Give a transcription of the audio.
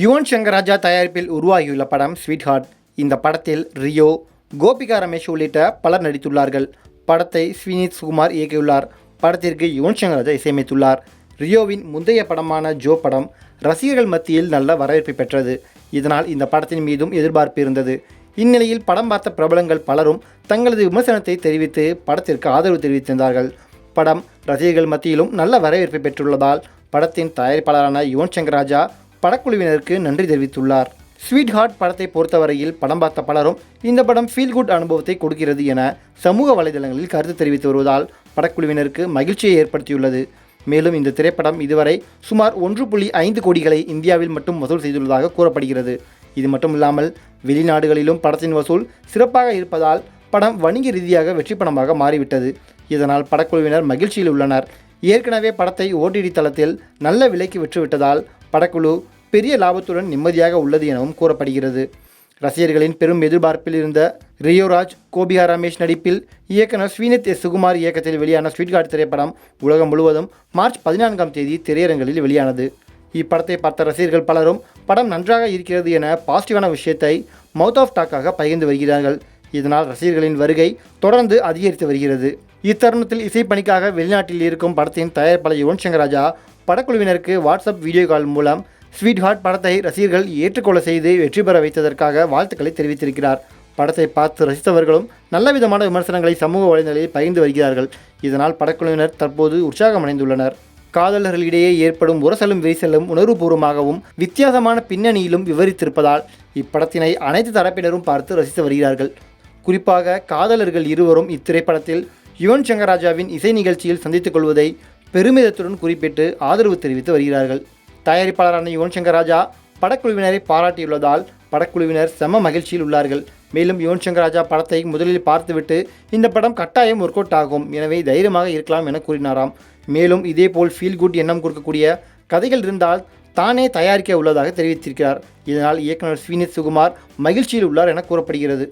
யுவன் சங்கர் ராஜா தயாரிப்பில் உருவாகியுள்ள படம் ஸ்வீட் ஹார்ட் இந்த படத்தில் ரியோ கோபிகா ரமேஷ் உள்ளிட்ட பலர் நடித்துள்ளார்கள். படத்தை ஸ்வினித் சுகுமார் இயக்கியுள்ளார். படத்திற்கு யுவன் சங்கர் ராஜா இசையமைத்துள்ளார். ரியோவின் முந்தைய படமான ஜோ படம் ரசிகர்கள் மத்தியில் நல்ல வரவேற்பை பெற்றது. இதனால் இந்த படத்தின் மீதும் எதிர்பார்ப்பு இருந்தது. இந்நிலையில் படம் பார்த்த பிரபலங்கள் பலரும் தங்களது விமர்சனத்தை தெரிவித்து படத்திற்கு ஆதரவு தெரிவித்திருந்தார்கள். படம் ரசிகர்கள் மத்தியிலும் நல்ல வரவேற்பை பெற்றுள்ளதால் படத்தின் தயாரிப்பாளரான யுவன் சங்கர் ராஜா படக்குழுவினருக்கு நன்றி தெரிவித்துள்ளார். ஸ்வீட் ஹார்ட் படத்தை பொறுத்தவரையில் படம் பார்த்த பலரும் இந்த படம் ஃபீல் குட் அனுபவத்தை கொடுக்கிறது என சமூக வலைதளங்களில் கருத்து தெரிவித்து வருவதால் படக்குழுவினருக்கு மகிழ்ச்சியை ஏற்படுத்தியுள்ளது. மேலும் இந்த திரைப்படம் இதுவரை சுமார் ஒன்று புள்ளி ஐந்து கோடிகளை இந்தியாவில் மட்டும் வசூல் செய்துள்ளதாக கூறப்படுகிறது. இது மட்டும் இல்லாமல் வெளிநாடுகளிலும் படத்தின் வசூல் சிறப்பாக இருப்பதால் படம் வணிக ரீதியாக வெற்றி படமாக மாறிவிட்டது. இதனால் படக்குழுவினர் மகிழ்ச்சியில் உள்ளனர். ஏற்கனவே படத்தை ஓடிடி தளத்தில் நல்ல விலைக்கு விற்றுவிட்டதால் படக்குழு பெரிய லாபத்துடன் நிம்மதியாக உள்ளது எனவும் கூறப்படுகிறது. ரசிகர்களின் பெரும் எதிர்பார்ப்பில் இருந்த ரியோராஜ் கோபிகா ரமேஷ் நடிப்பில் இயக்குனர் ஸ்ரீனித் எஸ். சுகுமார் இயக்கத்தில் வெளியான ஸ்வீட் கார்டு திரைப்படம் உலகம் முழுவதும் மார்ச் பதினான்காம் தேதி திரையரங்களில் வெளியானது. இப்படத்தை பார்த்த ரசிகர்கள் பலரும் படம் நன்றாக இருக்கிறது என பாசிட்டிவான விஷயத்தை மவுத் ஆஃப் டாக்காக பகிர்ந்து வருகிறார்கள். இதனால் ரசிகர்களின் வருகை தொடர்ந்து அதிகரித்து வருகிறது. இத்தருணத்தில் இசைப்பணிக்காக வெளிநாட்டில் இருக்கும் படத்தின் தயாரிப்பாளர் யுவன் சங்கர் ராஜா படக்குழுவினருக்கு வாட்ஸ்அப் வீடியோ கால் மூலம் ஸ்வீட் ஹார்ட் படத்தை ரசிகர்கள் ஏற்றுக்கொள்ள செய்து வெற்றி பெற வைத்ததற்காக வாழ்த்துக்களை தெரிவித்திருக்கிறார். படத்தை பார்த்து ரசித்தவர்களும் நல்ல விதமான விமர்சனங்களை சமூக வலைதளங்களில் பகிர்ந்து வருகிறார்கள். இதனால் படக்குழுவினர் தற்போது உற்சாகமடைந்துள்ளனர் காதலர்களிடையே ஏற்படும் உரசலும் விரிசலும் உணர்வுபூர்வமாகவும் வித்தியாசமான பின்னணியிலும் விவரித்திருப்பதால் இப்படத்தினை அனைத்து தரப்பினரும் பார்த்து ரசித்து வருகிறார்கள். குறிப்பாக காதலர்கள் இருவரும் இத்திரைப்படத்தில் யுவன் சங்கர் ராஜாவின் இசை நிகழ்ச்சியில் சந்தித்துக் கொள்வதை பெருமிதத்துடன் குறிப்பிட்டு ஆதரவு தெரிவித்து வருகிறார்கள். தயாரிப்பாளரான யுவன் சங்கர் ராஜா படக்குழுவினரை பாராட்டியுள்ளதால் படக்குழுவினர் செம மகிழ்ச்சியில் உள்ளார்கள். மேலும் யுவன் சங்கர் ராஜா படத்தை முதலில் பார்த்துவிட்டு இந்த படம் கட்டாயம் ஒர்க் அவுட் ஆகும். எனவே தைரியமாக இருக்கலாம் என கூறினாராம். மேலும் இதேபோல் ஃபீல் குட் எண்ணம் கொடுக்கக்கூடிய கதைகள் இருந்தால் தானே தயாரிக்க உள்ளதாக தெரிவித்திருக்கிறார். இதனால் இயக்குனர் ஸ்ரீனித் சுகுமார் மகிழ்ச்சியில் உள்ளார் என கூறப்படுகிறது.